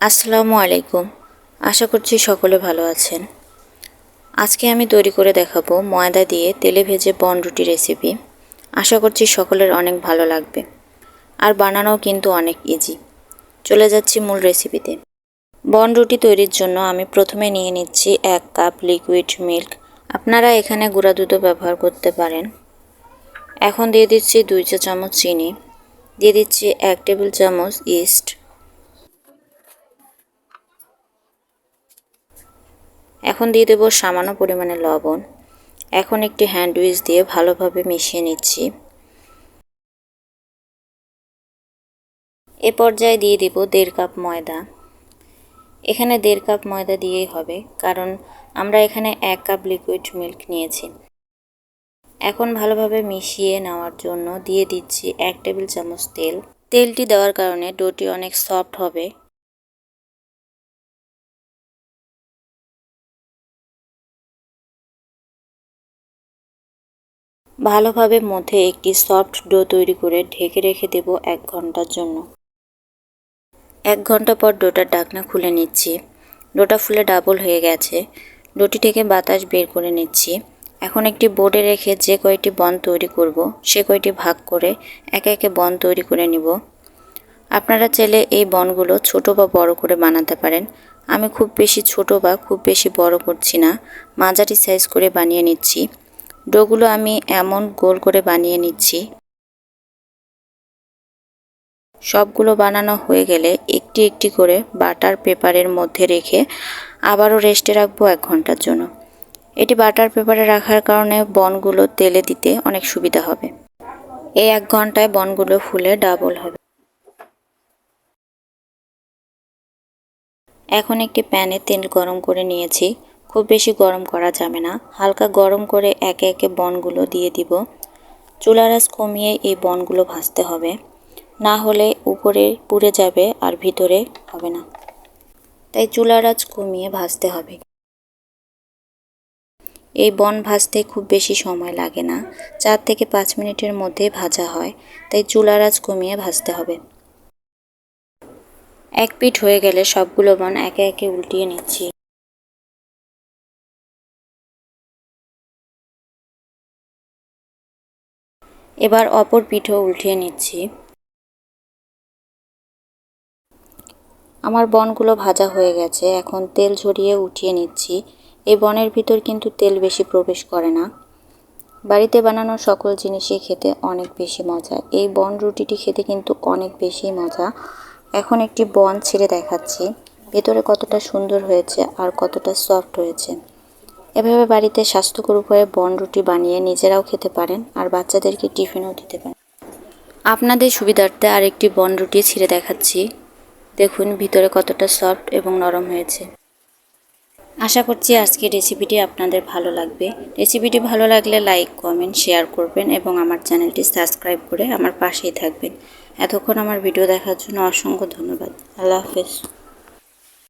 আসসালামু আলাইকুম। আশা করছি সকলে ভালো আছেন। আজকে আমি তৈরি করে দেখাবো ময়দা দিয়ে তেলে ভেজে বন রুটি রেসিপি আশা করছি সকলের অনেক ভালো লাগবে। আর বানানোও কিন্তু অনেক ইজি চলে যাচ্ছি মূল রেসিপিতে বন রুটি তৈরির জন্য আমি প্রথমে নিয়ে নিচ্ছি এক কাপ লিকুইড মিল্ক আপনারা এখানে গুঁড়া দুধও ব্যবহার করতে পারেন। এখন দিয়ে দিচ্ছি দুই চা চামচ চিনি। দিয়ে দিচ্ছি এক টেবিল চামচ ইস্ট এখন দিয়ে দেবো সামান্য পরিমাণে লবণ। এখন একটি হ্যান্ড উইচ দিয়ে ভালোভাবে মিশিয়ে নিচ্ছি। এ পর্যায়ে দিয়ে দিব দেড় কাপ ময়দা। এখানে দেড় কাপ ময়দা দিয়েই হবে, কারণ আমরা এখানে এক কাপ লিকুইড মিল্ক নিয়েছি। এখন ভালোভাবে মিশিয়ে নেওয়ার জন্য দিয়ে দিচ্ছি এক টেবিল চামচ তেল। তেলটি দেওয়ার কারণে ডোটি অনেক সফট হবে। ভালোভাবে মধ্যে একটি সফট ডো তৈরি করে ঢেকে রেখে দেব এক ঘণ্টার জন্য। এক ঘণ্টা পর ডোটার ডাকনা খুলে নিচ্ছি। ডোটা ফুলে ডাবল হয়ে গেছে। ডোটি থেকে বাতাস বের করে নিচ্ছি। এখন একটি বোর্ডে রেখে যে কয়টি বন তৈরি করব, সে কয়টি ভাগ করে একে একে বন তৈরি করে নিব। আপনারা চাইলে এই বনগুলো ছোট বা বড় করে বানাতে পারেন। আমি খুব বেশি ছোট বা খুব বেশি বড় করছি না। মাঝারি সাইজ করে বানিয়ে নিচ্ছি। ডোগুলো আমি এমন গোল করে বানিয়ে নিচ্ছি। সবগুলো বানানো হয়ে গেলে একটি একটি করে বাটার পেপারের মধ্যে রেখে আবারও রেস্টে রাখব এক ঘণ্টার জন্য। এটি বাটার পেপারে রাখার কারণে বনগুলো তেলে দিতে অনেক সুবিধা হবে। এই এক ঘন্টায় বনগুলো ফুলে ডাবল হবে। এখন একটি প্যানে তেল গরম করে নিয়েছি। খুব বেশি গরম করা যাবে না। হালকা গরম করে একে একে বনগুলো দিয়ে দিব। চুলারাস কমিয়ে এই বনগুলো ভাজতে হবে। না হলে উপরে পুড়ে যাবে আর ভিতরে হবে না। তাই চুলারাজ কমিয়ে ভাজতে হবে। এই বন ভাজতে খুব বেশি সময় লাগে না। চার থেকে পাঁচ মিনিটের মধ্যে ভাজা হয়। তাই চুলারাজ কমিয়ে ভাজতে হবে। এক পিঠ হয়ে গেলে সবগুলো বন একে একে উল্টিয়ে নিচ্ছি। এবার অপর পিঠও উল্টিয়ে নিচ্ছি। আমার বনগুলো ভাজা হয়ে গেছে, এখন তেল ঝরিয়ে উঠিয়ে নিচ্ছি। এই বনের ভিতর কিন্তু তেল বেশি প্রবেশ করে না। বাড়িতে বানানো সকল জিনিসই খেতে অনেক বেশি মজা। এই বন রুটিটি খেতে কিন্তু অনেক বেশি মজা। এখন একটি বন ছেড়ে দেখাচ্ছি। ভেতরে কতটা সুন্দর হয়েছে আর কতটা সফট হয়েছে। এভাবে বাড়িতে স্বাস্থ্যকর উপায়ে বন রুটি বানিয়ে নিজেরাও খেতে পারেন আর বাচ্চাদেরকে টিফিনও দিতে পারেন। আপনাদের সুবিধার্থে আরেকটি বন রুটি ছিঁড়ে দেখাচ্ছি। দেখুন, ভিতরে কতটা সফট এবং নরম হয়েছে। আশা করছি আজকের রেসিপিটি আপনাদের ভালো লাগবে। রেসিপিটি ভালো লাগলে লাইক, কমেন্ট, শেয়ার করবেন এবং আমার চ্যানেলটি সাবস্ক্রাইব করে আমার পাশেই থাকবেন। এতক্ষণ আমার ভিডিও দেখার জন্য অসংখ্য ধন্যবাদ। আল্লাহ হাফেজ।